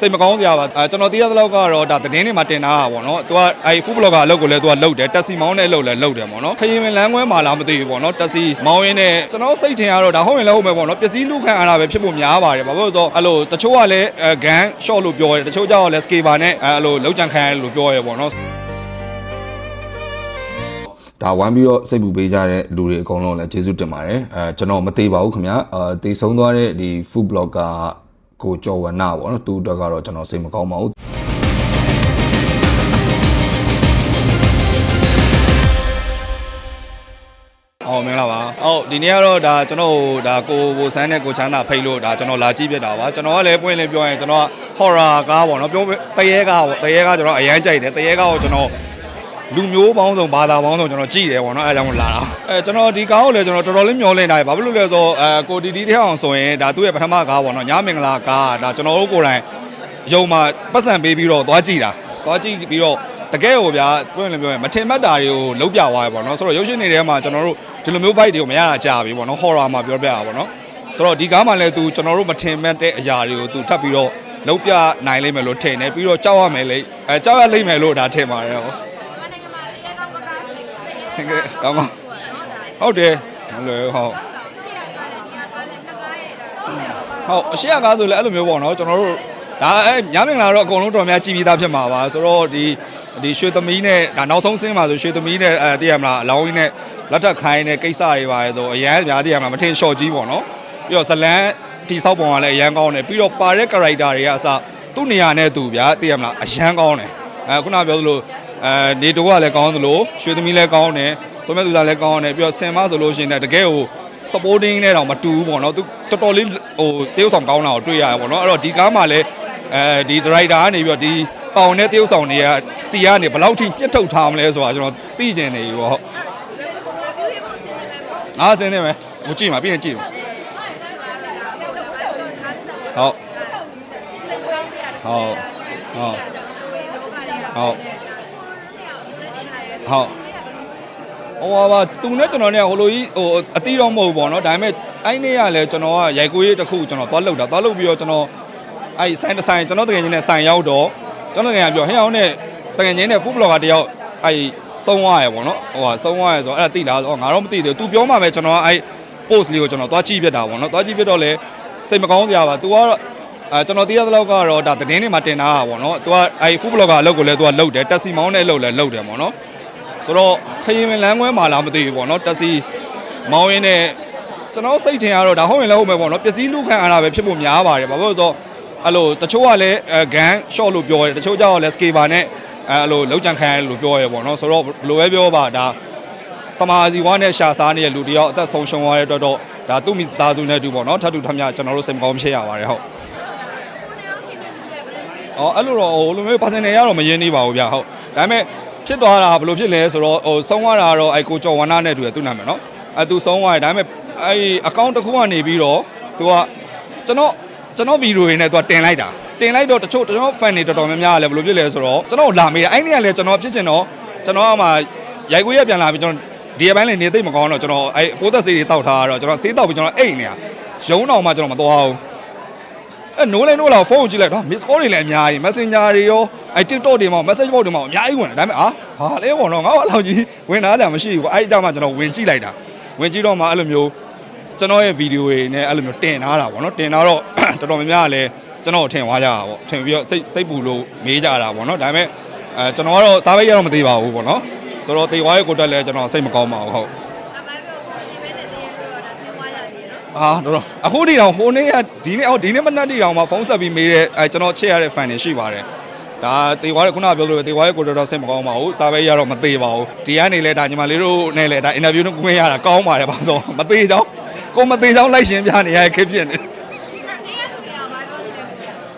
စိတ်မကောင်းစရာပါအဲကျွန်တော်သိရသလောက်ကတော့ဒါသတင်းတွေမှာတင်တာပါဗောနော်သူကအဲ food blogger အလုပ်ကိုလည်းသူကလုပ်တယ်တက်စီမောင်းတဲ့အလုပ်လည်းလုပ်တယ်ဗောနော်ခရင်ဝင်လမ်းခွဲမှာလားမသိဘူးဗောနော်တက်စီမောင်းရင်းနဲ့ကျွန်တော်စိတ်ထင်ကတော့ဒါဟုတ်ရင်လည်းဟုတ်မယ်ဗောနော်ပစ္စည်းလူခံရတာပဲဖြစ်ဖို့များပါတယ်ဘာလို့လဲဆိုတော့အဲ့လိုတချို့ကလည်းအဲ gun shot လို့ပြောတယ်တချို့ကျတော့လည်း skater နဲ့အဲ့လိုလောက်ကြံခံရတယ်လို့ပြောရဲဗောနော်ဒါဝိုင်းပြီးတော့စိတ်ပူပေးကြတဲ့လူတွေအကုန်လုံးလည်းကျေးဇူးတင်ပါတယ်အဲကျွန်တော်မသေးပါဘူးခင်ဗျာအဲတေဆုံးသွားတဲ့ဒီ food blogger ကိုကျော်ဝနပေါ့နော်သူ့အတွက်ကတော့ကျွန်တော်စိတ်မကောင်းပါဘူးအော်မင်္ဂလာပါဟုတ်ဒီနေ့ကတော့ဒါကျွန်တော်ဒါကိုဘိုဆန်းနဲ့ကိုချမ်းသာဖိတ်လို့ဒါကျွန်တော်လာကြည့်ပြတာပါကျွန်တော်ကလည်းပွင့်လင်းပြောရင်ကျွန်တော်က horror ကားပေါ့နော်ပြောတရေကားပေါ့တရေကားကျွန်တော်အရန်ကြိုက်တယ်တရေကားကိုကျွန်တော် လူမျိုးပေါင်းစုံဘာသာပေါင်းစုံကျွန်တော်ကြည့်တယ်ပေါ့နော်အဲဒါကြောင့်လာတာအဲကျွန်တော်ဒီကားကိုလည်းကျွန်တော်တော်တော်လေးမျောလင့်တာဘာဖြစ်လို့လဲဆိုတော့အဲကိုတီတီတဲ့အောင်ဆိုရင်ဒါသူ့ရဲ့ပထမကားပေါ့နော်ညမင်္ဂလာကားဒါကျွန်တော်တို့ကိုယ်တိုင်ရုံမှာပတ်စံပေးပြီးတော့သွားကြည့်တာသွားကြည့်ပြီးတော့တကယ်ကိုဗျာပွင့်လင်းပြောရင်မထင်မှတ်တာတွေကိုလုံးပြသွားရပေါ့နော်ဆိုတော့ရုပ်ရှင်တွေထဲမှာကျွန်တော်တို့ဒီလိုမျိုး vibe တွေကိုမရတာကြာပြီပေါ့နော် horror မှာပြောပြတာပေါ့နော်ဆိုတော့ဒီကားမှာလည်းသူကျွန်တော်တို့မထင်မှတ်တဲ့အရာတွေကိုသူထပ်ပြီးတော့လုံးပြနိုင်လိမ့်မယ်လို့ထင်တယ်ပြီးတော့ကြောက်ရမယ်လေအဲကြောက်ရလိမ့်မယ်လို့ဒါထင်ပါတယ်ဟော ကောင်းပါဟုတ်တယ်ဟုတ်လေဟုတ်ဟုတ်အရှိရကားဆိုလည်းအဲ့လိုမျိုးပေါ့နော်ကျွန်တော်တို့ဒါအဲညမင်္ဂလာတော့အကုန်လုံးတော်များကြည်ပြီးသားဖြစ်မှာပါဆိုတော့ဒီဒီရွှေသမီးနဲ့ဒါနောက်ဆုံးဆင်းမှာဆိုရွှေသမီးနဲ့အဲတည်ရမလားအလောင်းကြီးနဲ့လက်ထပ်ခိုင်းတဲ့ကိစ္စတွေပါလေဆိုအရန်များတည်ရမလားမထင်လျှော့ကြီးပေါ့နော်ပြီးတော့ဇလန်းတီဆောက်ပုံကလည်းအရန်ကောင်းတယ်ပြီးတော့ပါတဲ့ character တွေကအစသူ့နေရာနဲ့သူဗျာတည်ရမလားအရန်ကောင်းတယ်အဲခုနပြောသလို အဲနေတိုးကလည်းကောင်းသလိုရွှေသမီးလည်းကောင်းတယ်ဆိုမဲ့သူသားလည်းကောင်းတယ်ပြီးတော့ဆင်မဆိုလို့ရှိရင်လည်းတကယ်ကို supporting နဲ့တော့မတူဘူးပေါ့နော်သူတော်တော်လေးဟိုတေးဥဆောင်ကောင်းတာကိုတွေ့ရတယ်ပေါ့နော်အဲ့တော့ဒီကားမှာလည်းအဲဒီ director ကနေပြီးတော့ဒီပေါင်နဲ့တေးဥဆောင်တွေကစီကနေဘယ်လောက်ထိပြတ်ထုတ်ထားမလဲဆိုတာကျွန်တော်သိကျင်နေပြီပေါ့ဟုတ်အားစင်းနေမယ်ဟိုကြည့်မှာပြီးရင်ကြည့်မှာဟုတ်ဟုတ်ဟုတ် ဟုတ်ဟုတ် ဟိုပါသူနဲ့ကျွန်တော်နဲ့ဟိုလိုကြီးဟိုအတိတော့မဟုတ်ဘူးပေါ့နော်ဒါပေမဲ့အဲ့နေ့ကလည်းကျွန်တော်ကရိုက်ကွေးတစ်ခုကျွန်တော်သွားလှုပ်တာသွားလှုပ်ပြီးတော့ကျွန်တော်အဲ့ဆိုင်တစ်ဆိုင်ကျွန်တော်တကယ်ချင်းနဲ့ဆိုင်ရောက်တော့ကျွန်တော်တကယ်ကပြောဟဲ့အောင်နဲ့တကယ်ချင်းနဲ့ food blogger တယောက်အဲ့ဆုံးသွားရယ်ပေါ့နော်ဟိုဟာဆုံးသွားရယ်ဆိုတော့အဲ့ဒါသိလားဆိုတော့ငါတော့မသိသေးဘူး तू ပြောမှပဲကျွန်တော်ကအဲ့ post လေးကိုကျွန်တော်သွားကြည့်ပြတာပေါ့နော်သွားကြည့်ပြတော့လေစိတ်မကောင်းစရာပါ तू ကတော့အဲကျွန်တော်သိရသလောက်ကတော့ဒါသတင်းတွေမှာတင်တာပါပေါ့နော် तू ကအဲ့ food blogger အလုပ်ကိုလည်း तू ကလုပ်တယ်တက်စီမောင်းတဲ့အလုပ်လည်းလုပ်တယ်ပေါ့နော် ဆိုတော့ခရင်ဝင်လမ်းခွဲမှာလားမသိဘူးပေါ့နော်တက်စီမောင်းရင်းနဲ့ကျွန်တော်စိတ်ထင်ကတော့ဒါဟုတ်ရင်လည်းဟုတ်မယ်ပေါ့နော်ပစ္စည်းလူခံရတာပဲဖြစ်ဖို့များပါတယ်ဘာလို့လဲဆိုတော့အဲ့လိုတချို့ကလည်းအဲ gun shot လို့ပြောတယ်တချို့ကျတော့လည်း skater နဲ့အဲ့လိုလောက်ကြံခံရတယ်လို့ပြောရဲပေါ့နော်ဆိုတော့ဘယ်လိုပဲပြောပါဒါတမာစီဝါနဲ့ရှာစားနေတဲ့လူတယောက်အသက်ဆုံးရှုံးသွားတဲ့အတွက်တော့ဒါသူ့မိသားစုနဲ့တူပေါ့နော်ထပ်တူထပ်မြကျွန်တော်တို့စိတ်မကောင်းဖြစ်ရပါတယ်ဟုတ်အော်အဲ့လိုတော့ဟိုလိုမျိုး personal ရတော့မရင်းနေပါဘူးဗျဟုတ်ဒါပေမဲ့ ဖြစ်သွားတာဘယ်လိုဖြစ်လဲဆိုတော့ဟိုဆုံးသွားတာတော့အဲကိုကျော်ဝနာနဲ့တူတယ်သူနာမည်နော်အဲသူဆုံးသွားတယ်ဒါပေမဲ့အဲအကောင့်တစ်ခုကနေပြီးတော့သူကကျွန်တော်ကျွန်တော်ဗီဒီယိုတွေနဲ့သူကတင်လိုက်တာတင်လိုက်တော့တချို့ကျွန်တော် fan တွေတော်တော်များများကလည်းဘယ်လိုဖြစ်လဲဆိုတော့ကျွန်တော်လာမေးတယ်အဲ့ဒီကလည်းကျွန်တော်ဖြစ်ချင်တော့ကျွန်တော်ကမှရိုက်ခွေးရပြန်လာပြီးကျွန်တော်ဒီအပိုင်းလေးနေသိမကောင်းတော့ကျွန်တော်အဲပိုးသက်ဆေးတွေတောက်ထားတော့ကျွန်တော်ဆေးတောက်ပြီးကျွန်တော်အိတ်နေတာရုံးတော်မှကျွန်တော်မသွားဘူး အဲနိုးလိုက်နိုးလာဖုန်းကိုကြည့်လိုက်တော့ miss call တွေလည်းအများကြီး messenger တွေရောအဲ TikTok တွေမှာ message box တွေမှာအများကြီးဝင်တယ်ဒါပေမဲ့အာဟာလဲပေါ့နော်ငါ့ဘာလောက်ကြီးဝင်တာလည်းမရှိဘူးပေါ့အဲ့ဒီတောင်မှကျွန်တော်ဝင်ကြည့်လိုက်တာဝင်ကြည့်တော့မှအဲ့လိုမျိုးကျွန်တော်ရဲ့ဗီဒီယိုတွေနဲ့အဲ့လိုမျိုးတင်ထားတာပေါ့နော်တင်ထားတော့တော်တော်များများကလည်းကျွန်တော်ထင်သွားကြတာပေါ့ထင်ပြီးတော့စိတ်စိတ်ပူလို့မေးကြတာပေါ့နော်ဒါပေမဲ့အဲကျွန်တော်ကတော့စားပိတ်ရတော့မသေးပါဘူးပေါ့နော်ဆိုတော့တေဝါရဲ့ကိုတက်လည်းကျွန်တော်စိတ်မကောင်းပါဘူးဟုတ် အာတော်တော်အခုဒီတောင်ဟိုနေ့ကဒီနေ့အော်ဒီနေ့မနက်ဒီတောင်မှဖုန်းဆက်ပြီးမေးတဲ့အဲကျွန်တော်ချက်ရတဲ့ fan တွေရှိပါတယ်ဒါတေဝါရဲ့ခုနကပြောလို့တေဝါရဲ့ကိုတော်တော်စိတ်မကောင်းပါဘူးစာပဲရတော့မသေးပါဘူးဒီကနေလဲဒါညီမလေးတို့နဲ့လဲဒါအင်တာဗျူးနဲ့ကိုဝင်ရတာကောင်းပါတယ်ပါဆိုမသေးချောင်းကိုမသေးချောင်းလိုက်ရှင်ပြနေရတဲ့ခက်ဖြစ်နေအဲ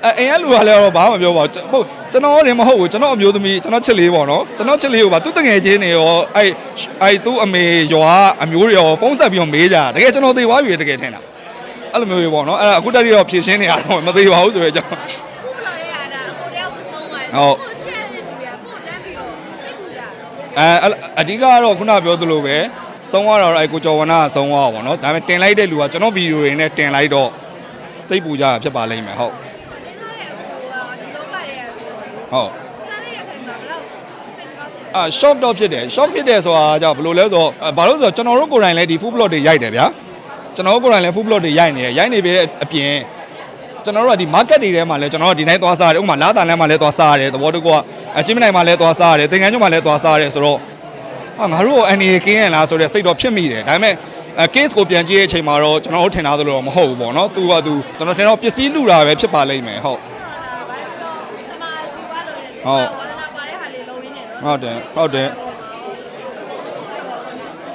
အရင်လူကလည်းတော့ဘာမှမပြောပါဘူးဟုတ်ကျွန်တော်နေမဟုတ်ဘူးကျွန်တော်အမျိုးသမီးကျွန်တော်ချစ်လေးပေါ့နော်ကျွန်တော်ချစ်လေးကိုပါသူတငယ်ချင်းတွေရောအဲအဲသူ့အမေရွာအမျိုးတွေရောဖုန်းဆက်ပြီးတော့မေးကြတာတကယ်ကျွန်တော်သေသွားပြီတကယ်ထင်တာအဲ့လိုမျိုးတွေပေါ့နော်အဲ့ဒါအခုတက်ရီတော့ဖြည့်ရှင်းနေရတော့မသေးပါဘူးဆိုရဲကြောင့်အဲအဓိကကတော့ခုနပြောသလိုပဲဆုံးသွားတော့အဲကိုကျော်ဝနာကဆုံးသွားပါဘောနော်ဒါပေမဲ့တင်လိုက်တဲ့လူကကျွန်တော်ဗီဒီယိုတွေနဲ့တင်လိုက်တော့စိတ်ပူကြတာဖြစ်ပါလိမ့်မယ်ဟုတ် ဟုတ်ကြားလိုက်ရခိုင်မှာဘယ်တော့စိတ်ကောင်းတယ်အာ shock တော့ဖြစ်တယ် shock ဖြစ်တယ်ဆိုတာကြောင့်ဘယ်လိုလဲဆိုတော့အာဘာလို့လဲဆိုတော့ကျွန်တော်တို့ကိုယ်တိုင်လည်းဒီ food blog တွေရိုက်တယ်ဗျာကျွန်တော်တို့ကိုယ်တိုင်လည်း food blog တွေရိုက်နေတယ်ရိုက်နေပြီတဲ့အပြင်ကျွန်တော်တို့ကဒီ market တွေထဲမှာလည်းကျွန်တော်တို့ဒီတိုင်းသွားစားရတယ်ဥပမာလာတာလမ်းမှာလည်းသွားစားရတယ်သဘောတကူကအချင်းမနိုင်မှာလည်းသွားစားရတယ်သင်္ကန်းကျွန်းမှာလည်းသွားစားရတယ်ဆိုတော့ဟာငါတို့အန်ဒီကင်းရလားဆိုတဲ့စိတ်တော့ဖြစ်မိတယ်ဒါပေမဲ့အဲ case ကိုပြန်ကြည့်တဲ့အချိန်မှာတော့ကျွန်တော်တို့ထင်ထားသလိုတော့မဟုတ်ဘူးပေါ့နော်သူကသူကျွန်တော်ထင်တော့ပစ္စည်းလူတာပဲဖြစ်ပါလိမ့်မယ်ဟုတ် ဒါဘာလို့တမအကူပါလို့လေ ဟုတ်ဝါဒနာပါတဲ့ဟာလေးလုံးရင်းနေတော့ဟုတ်တယ်ဟုတ်တယ်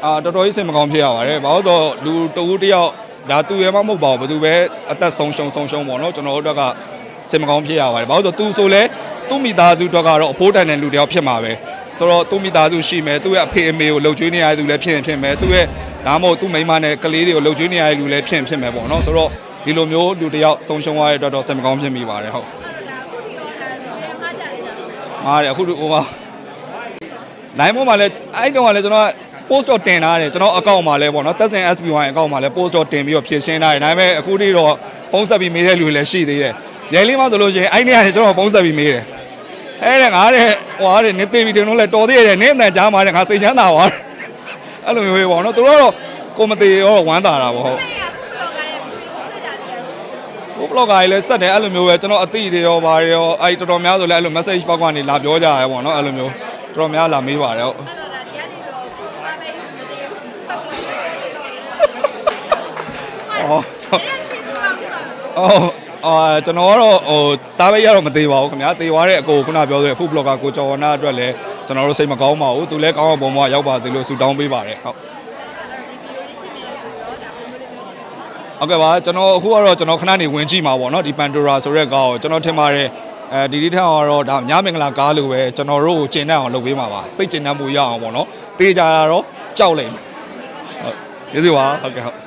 အာတော်တော်ကြီးစိတ်မကောင်းဖြစ်ရပါတယ်။ဘာလို့တော့လူတဦးတစ်ယောက်ဒါသူရဲမမဟုတ်ပါဘူးဘယ်သူပဲအသက်ဆုံးရှုံးဆုံးရှုံးပေါ့နော်ကျွန်တော်တို့အတွက်ကစိတ်မကောင်းဖြစ်ရပါတယ်။ဘာလို့ဆိုသူဆိုလဲသူ့မိသားစုအတွက်ကတော့အဖိုးတန်တဲ့လူတစ်ယောက်ဖြစ်မှာပဲ။ဆိုတော့သူ့မိသားစုရှိမယ်သူ့ရဲ့အဖေအမေကိုလှုပ်ကြွေးနေရတဲ့သူလည်းဖြစ်ရင်ဖြစ်မယ်သူ့ရဲ့ဒါမှမဟုတ်သူ့မိန်းမနဲ့ကလေးတွေကိုလှုပ်ကြွေးနေရတဲ့လူလည်းဖြစ်ရင်ဖြစ်မယ်ပေါ့နော်။ဆိုတော့ဒီလိုမျိုးလူတစ်ယောက်ဆုံးရှုံးရတဲ့အတွက်တော့စိတ်မကောင်းဖြစ်မိပါတယ်ဟုတ် ဒါအခုဒီရောဒါပြန်မှားကြတယ် တော့။မားတယ်အခုဟိုက line ပေါ်မှာလည်းအဲ့တုန်းကလည်းကျွန်တော်က post တော့တင်ထားတယ်ကျွန်တော်အကောင့်မှာလည်းပေါ့နော်တက်စင် SB1 အကောင့်မှာလည်း post တော့တင်ပြီးတော့ဖြည့်ရှင်းထားတယ်ဒါပေမဲ့အခုထိတော့ဖုန်းဆက်ပြီးမေးတဲ့လူတွေလည်းရှိသေးတယ်ရဲလေးမှဆိုလို့ရှိရင်အဲ့နေ့ကနေကျွန်တော်ဖုန်းဆက်ပြီးမေးတယ်အဲ့ဒါငါတဲ့ဟွာတဲ့နေသေးပြီတင်လို့လည်းတော်သေးတယ်နင်းအတန်ကြားမှာတဲ့ငါစိတ်ချမ်းသာသွားအဲ့လိုမျိုးပဲပေါ့နော်သူတို့ကတော့ကိုမသေးရောဝမ်းသာတာပေါ့ဟုတ် အဲ့ရအခုလောကလည်းဒီလိုပုံစံကြတယ် ဟို blog ကလည်းဆက်တယ်အဲ့လိုမျိုးပဲကျွန်တော်အသိတွေရောဗာတွေရောအဲ့တော်တော်များဆိုလည်းအဲ့လို message ပေါက်ကနေလာပြောကြရဲပေါ့နော်အဲ့လိုမျိုးတော်တော်များလာမေးပါတယ်ဟုတ်အဲ့တော့ဒါတရားနေတော့စားပေးမတည်ဘူးပတ်လို့အဲ့ဒါချင်းတော့တော့အော်အာကျွန်တော်ကတော့ဟိုစားပဲရတော့မသေးပါဘူးခင်ဗျာသေသွားတဲ့အကိုခုနပြောဆိုတဲ့ food blogger ကိုကျော်ဝနာအတွက်လည်းကျွန်တော်တို့စိတ်မကောင်းပါဘူးသူလည်းကောင်းအောင်ပုံပေါ်ရောက်ပါစေလို့ဆုတောင်းပေးပါတယ်ဟုတ် ဒီဗီဒီယိုလေးကြည့်မြင်လို့တော့ဒါမျိုးလေးမျိုး ဟုတ်ကဲ့ပါကျွန်တော်အခုကတော့ကျွန်တော်ခဏနေဝင်ကြည့်မှာပေါ့နော်ဒီ Pandora ဆိုတဲ့ကားကိုကျွန်တော်ထင်ပါတယ်အဲဒီဒီထက်အောင်တော့ဒါညမင်္ဂလာကားလိုပဲကျွန်တော်တို့ကိုကျင်တတ်အောင်လုပ်ပေးမှာပါစိတ်ကျင်တတ်မှုရအောင်ပေါ့နော်တေးကြတာတော့ကြောက်လိမ့်မယ်ဟုတ်ကျေးဇူးပါဟုတ်ကဲ့ဟုတ်